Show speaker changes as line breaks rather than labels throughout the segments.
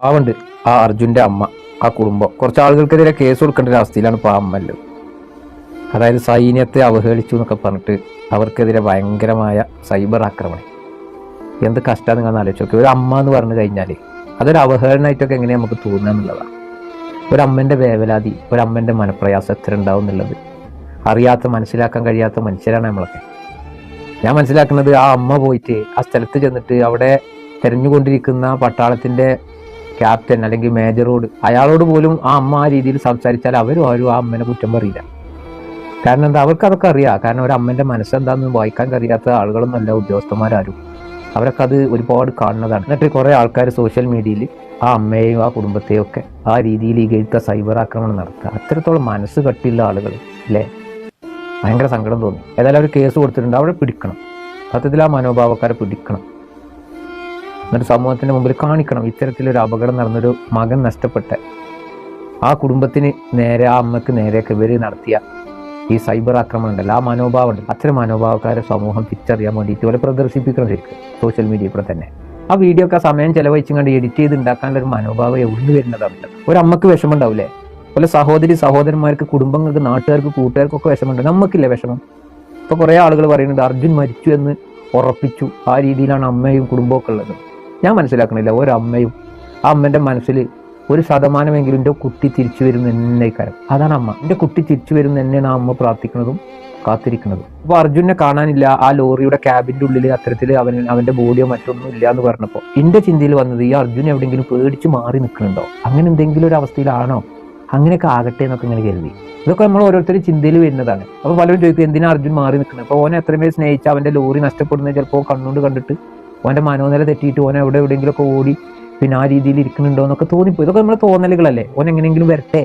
പാവുണ്ട് ആ അർജുന്റെ അമ്മ ആ കുടുംബം. കുറച്ച് ആളുകൾക്കെതിരെ കേസ് കൊടുക്കേണ്ട ഒരു അവസ്ഥയിലാണ് ഇപ്പോൾ ആ അമ്മല്ലോ അതായത് സൈന്യത്തെ അവഹേളിച്ചു എന്നൊക്കെ പറഞ്ഞിട്ട് അവർക്കെതിരെ ഭയങ്കരമായ സൈബർ ആക്രമണം. എന്ത് കഷ്ടമാണ് നിങ്ങൾ ആലോചിച്ച് നോക്കി. ഒരു അമ്മ എന്ന് പറഞ്ഞു കഴിഞ്ഞാൽ അതൊരു അവഹേളനമായിട്ടൊക്കെ എങ്ങനെ നമുക്ക് തോന്നുക എന്നുള്ളതാണ് ഒരു വേവലാതി ഒരു മനപ്രയാസം എത്ര ഉണ്ടാവും എന്നുള്ളത് അറിയാത്ത മനസ്സിലാക്കാൻ കഴിയാത്ത മനുഷ്യരാണ് നമ്മളൊക്കെ. ഞാൻ മനസ്സിലാക്കുന്നത് ആ അമ്മ പോയിട്ട് ആ സ്ഥലത്ത് ചെന്നിട്ട് അവിടെ തെരഞ്ഞുകൊണ്ടിരിക്കുന്ന പട്ടാളത്തിന്റെ ക്യാപ്റ്റൻ അല്ലെങ്കിൽ മേജറോട് അയാളോട് പോലും ആ അമ്മ ആ രീതിയിൽ സംസാരിച്ചാൽ അവരും ആരും ആ അമ്മനെ കുറ്റം പറയില്ല. കാരണം എന്താ? അവർക്ക് അതൊക്കെ അറിയാം. കാരണം ഒരു അമ്മന്റെ മനസ്സെന്താന്ന് വായിക്കാൻ കഴിയാത്ത ആളുകളൊന്നുമല്ല ഉദ്യോഗസ്ഥന്മാരാരും. അവരൊക്കെ അത് ഒരുപാട് കാണുന്നതാണ്. എന്നിട്ട് കുറേ ആൾക്കാർ സോഷ്യൽ മീഡിയയിൽ ആ അമ്മയെയും ആ കുടുംബത്തെയും ഒക്കെ ആ രീതിയിൽ ഈ ഗെയ്ത്ത സൈബർ ആക്രമണം നടത്തുക. അത്രത്തോളം മനസ്സ് കട്ടിയുള്ള ആളുകൾ അല്ലേ? ഭയങ്കര സങ്കടം തോന്നി. ഏതായാലും അവർ കേസ് കൊടുത്തിട്ടുണ്ട്. അവിടെ പിടിക്കണം. സത്യത്തിൽ ആ മനോഭാവക്കാരെ പിടിക്കണം. എന്നിട്ട് സമൂഹത്തിന്റെ മുമ്പിൽ കാണിക്കണം. ഇത്തരത്തിലൊരു അപകടം നടന്നൊരു മകൻ നഷ്ടപ്പെട്ട ആ കുടുംബത്തിന് നേരെ ആ അമ്മയ്ക്ക് നേരെയൊക്കെ ഇവർ നടത്തിയ ഈ സൈബർ ആക്രമണം ഉണ്ടല്ലോ ആ മനോഭാവം ഉണ്ട് അത്തരം മനോഭാവക്കാരെ സമൂഹം തിരിച്ചറിയാൻ വേണ്ടിയിട്ട് ഇവരെ പ്രദർശിപ്പിക്കണം ശരിക്കും. സോഷ്യൽ മീഡിയ കൂടെ തന്നെ. ആ വീഡിയോ ഒക്കെ സമയം ചെലവഴിച്ചും കണ്ട് എഡിറ്റ് ചെയ്ത് ഉണ്ടാക്കാനുള്ള ഒരു മനോഭാവം എവിടുന്ന് വരുന്നതാണ് ഒരു അമ്മയ്ക്ക് വിഷമം ഉണ്ടാവില്ലേ അതുപോലെ സഹോദരി സഹോദരന്മാർക്ക് കുടുംബങ്ങൾക്ക് നാട്ടുകാർക്ക് കൂട്ടുകാർക്കൊക്കെ വിഷമമുണ്ട്? നമുക്കില്ല വിഷമം? ഇപ്പൊ കുറെ ആളുകൾ പറയുന്നുണ്ട് അർജുൻ മരിച്ചു എന്ന് ഉറപ്പിച്ചു. ആ രീതിയിലാണ് അമ്മയും കുടുംബമൊക്കെ ഉള്ളത്. ഞാൻ മനസ്സിലാക്കണില്ല ഒരമ്മയും ആ അമ്മന്റെ മനസ്സിൽ ഒരു ശതമാനമെങ്കിലും എന്റെ കുട്ടി തിരിച്ചു വരുന്ന എന്നെ കാര്യം അതാണ് അമ്മ. എന്റെ കുട്ടി തിരിച്ചു വരുന്ന തന്നെയാണ് ആ അമ്മ പ്രാർത്ഥിക്കുന്നതും കാത്തിരിക്കുന്നതും. അപ്പോൾ അർജുനെ കാണാനില്ല ആ ലോറിയുടെ ക്യാബിന്റെ ഉള്ളിൽ അത്തരത്തിൽ അവൻ അവന്റെ ബോഡിയോ മറ്റൊന്നും ഇല്ല എന്ന് പറഞ്ഞപ്പോൾ എന്റെ ചിന്തയിൽ വന്നത് ഈ അർജുൻ എവിടെയെങ്കിലും പേടിച്ച് മാറി നിൽക്കുന്നുണ്ടോ? അങ്ങനെ എന്തെങ്കിലും ഒരു അവസ്ഥയിലാണോ? അങ്ങനെയൊക്കെ ആകട്ടെ എന്നൊക്കെ ഇങ്ങനെ കരുതി. ഇതൊക്കെ നമ്മൾ ഓരോരുത്തരും ചിന്തയിൽ വരുന്നതാണ്. അപ്പോൾ പലരും ചോദിക്കും എന്തിനാ അർജുൻ മാറി നിൽക്കുന്നത്? അപ്പോൾ ഓനെ എത്രമേൽ സ്നേഹിച്ച അവന്റെ ലോറി നഷ്ടപ്പെടുന്നത്? ചിലപ്പോൾ കണ്ണുകൊണ്ട് കണ്ടിട്ട് ഓന്റെ മനോനില തെറ്റിയിട്ട് ഓൻ എവിടെ എവിടെയെങ്കിലുമൊക്കെ ഓടി പിന്നെ ആ രീതിയിൽ ഇരിക്കുന്നുണ്ടോ എന്നൊക്കെ തോന്നിപ്പോയി. ഇതൊക്കെ നമ്മളെ തോന്നലുകളല്ലേ? ഓൻ എങ്ങനെയെങ്കിലും വരട്ടെ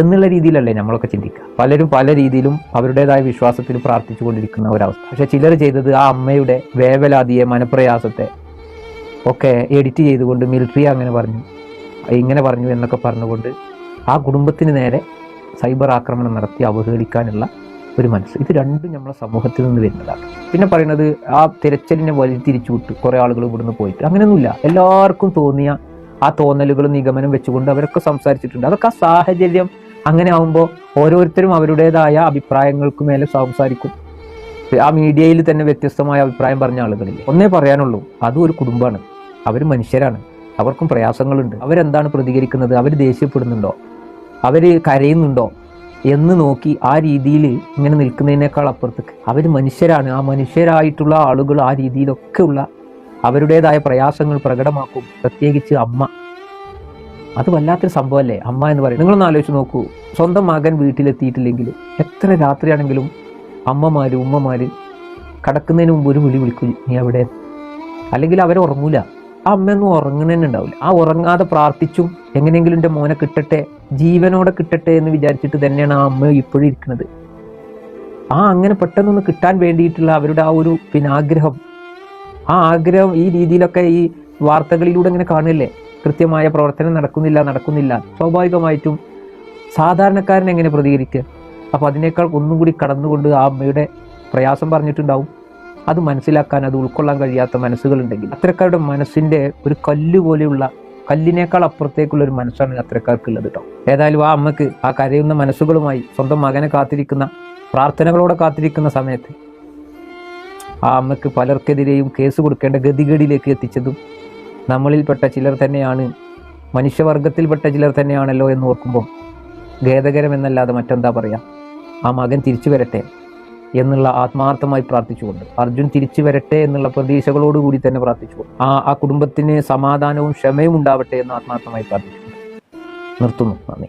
എന്നുള്ള രീതിയിലല്ലേ നമ്മളൊക്കെ ചിന്തിക്കുക. പലരും പല രീതിയിലും അവരുടേതായ വിശ്വാസത്തിൽ പ്രാർത്ഥിച്ചു കൊണ്ടിരിക്കുന്ന ഒരവസ്ഥ. പക്ഷെ ചിലർ ചെയ്തത് ആ അമ്മയുടെ വേവലാതിയെ മനപ്രയാസത്തെ ഒക്കെ എഡിറ്റ് ചെയ്തുകൊണ്ട് മിലിറ്ററി അങ്ങനെ പറഞ്ഞു ഇങ്ങനെ പറഞ്ഞു എന്നൊക്കെ പറഞ്ഞുകൊണ്ട് ആ കുടുംബത്തിന് നേരെ സൈബർ ആക്രമണം നടത്തി അവഹേളിക്കാനുള്ള ഒരു മനസ്സ്. ഇത് രണ്ടും നമ്മളെ സമൂഹത്തിൽ നിന്ന് വരുന്നതാണ്. പിന്നെ പറയുന്നത് ആ തിരച്ചിലിനെ വലി തിരിച്ചു വിട്ടു കുറെ ആളുകൾ ഇവിടുന്ന് പോയിട്ട്. അങ്ങനെയൊന്നുമില്ല. എല്ലാവർക്കും തോന്നിയ ആ തോന്നലുകളും നിഗമനം വെച്ചുകൊണ്ട് അവരൊക്കെ സംസാരിച്ചിട്ടുണ്ട്. അതൊക്കെ ആ സാഹചര്യം അങ്ങനെ ആവുമ്പോൾ ഓരോരുത്തരും അവരുടേതായ അഭിപ്രായങ്ങൾക്ക് മേലെ സംസാരിക്കും. ആ മീഡിയയിൽ തന്നെ വ്യത്യസ്തമായ അഭിപ്രായം പറഞ്ഞ ആളുകളിൽ ഒന്നേ പറയാനുള്ളൂ. അതും ഒരു കുടുംബമാണ്. അവർ മനുഷ്യരാണ്. അവർക്കും പ്രയാസങ്ങളുണ്ട്. അവരെന്താണ് പ്രതികരിക്കുന്നത്? അവർ ദേഷ്യപ്പെടുന്നുണ്ടോ? അവർ കരയുന്നുണ്ടോ? എന്ന് നോക്കി ആ രീതിയിൽ ഇങ്ങനെ നിൽക്കുന്നതിനേക്കാൾ അപ്പുറത്തേക്ക്. അവർ മനുഷ്യരാണ്. ആ മനുഷ്യരായിട്ടുള്ള ആളുകൾ ആ രീതിയിലൊക്കെ ഉള്ള അവരുടേതായ പ്രയാസങ്ങൾ പ്രകടമാക്കും. പ്രത്യേകിച്ച് അമ്മ. അത് വല്ലാത്തൊരു സംഭവമല്ലേ? അമ്മ എന്ന് പറയും. നിങ്ങളൊന്ന് ആലോചിച്ച് നോക്കൂ. സ്വന്തം മകൻ വീട്ടിലെത്തിയിട്ടില്ലെങ്കിൽ എത്ര രാത്രിയാണെങ്കിലും അമ്മമാര് ഉമ്മമാര് കടക്കുന്നതിന് മുമ്പ് ഒരു വിളി വിളിക്കും. നീ അവിടെ? അല്ലെങ്കിൽ അവരെ ഉറങ്ങൂല. അമ്മയൊന്നും ഉറങ്ങുന്നതന്നെ ഉണ്ടാവില്ല. ആ ഉറങ്ങാതെ പ്രാർത്ഥിച്ചും എങ്ങനെയെങ്കിലും എന്റെ മോനെ കിട്ടട്ടെ ജീവനോടെ കിട്ടട്ടെ എന്ന് വിചാരിച്ചിട്ട് തന്നെയാണ് ആ അമ്മ ഇപ്പോഴും ഇരിക്കുന്നത്. ആ അങ്ങനെ പെട്ടെന്നൊന്ന് കിട്ടാൻ വേണ്ടിയിട്ടുള്ള അവരുടെ ആ ഒരു പിന്നെ ആഗ്രഹം. ആ ആഗ്രഹം ഈ രീതിയിലൊക്കെ ഈ വാർത്തകളിലൂടെ ഇങ്ങനെ കാണില്ലേ കൃത്യമായ പ്രവർത്തനം നടക്കുന്നില്ല നടക്കുന്നില്ല. സ്വാഭാവികമായിട്ടും സാധാരണക്കാരൻ എങ്ങനെ പ്രതികരിക്കുക? അപ്പോൾ അതിനേക്കാൾ ഒന്നും കൂടി കടന്നുകൊണ്ട് ആ അമ്മയുടെ പ്രയാസം പറഞ്ഞിട്ടുണ്ടാവും. അത് മനസ്സിലാക്കാൻ അത് ഉൾക്കൊള്ളാൻ കഴിയാത്ത മനസ്സുകളുണ്ടെങ്കിൽ അത്തരക്കാരുടെ മനസ്സിന്റെ ഒരു കല്ല് പോലെയുള്ള കല്ലിനേക്കാൾ അപ്പുറത്തേക്കുള്ള ഒരു മനസ്സാണ് അത്തരക്കാർക്കുള്ളത് കേട്ടോ ഏതായാലും ആ അമ്മയ്ക്ക് ആ കരയുന്ന മനസ്സുകളുമായി സ്വന്തം മകനെ കാത്തിരിക്കുന്ന പ്രാർത്ഥനകളോടെ കാത്തിരിക്കുന്ന സമയത്ത് ആ അമ്മയ്ക്ക് പലർക്കെതിരെയും കേസ് കൊടുക്കേണ്ട ഗതികേടിലേക്ക് എത്തിച്ചതും നമ്മളിൽപ്പെട്ട ചിലർ തന്നെയാണ് മനുഷ്യവർഗത്തിൽപ്പെട്ട ചിലർ തന്നെയാണല്ലോ എന്ന് ഓർക്കുമ്പോൾ ഖേദകരമെന്നല്ലാതെ മറ്റെന്താ പറയാ? ആ മകൻ തിരിച്ചു വരട്ടെ. എന്നുള്ള ആത്മാർത്ഥമായി പ്രാർത്ഥിച്ചുകൊണ്ട്. അർജുൻ തിരിച്ചു വരട്ടെ എന്നുള്ള പ്രതീക്ഷകളോടുകൂടി തന്നെ പ്രാർത്ഥിച്ചുകൊണ്ട്. ആ ആ കുടുംബത്തിന് സമാധാനവും ക്ഷമയും ഉണ്ടാവട്ടെ എന്ന് ആത്മാർത്ഥമായി പ്രാർത്ഥിച്ചുകൊണ്ട്. നിർത്തുന്നു. നന്ദി.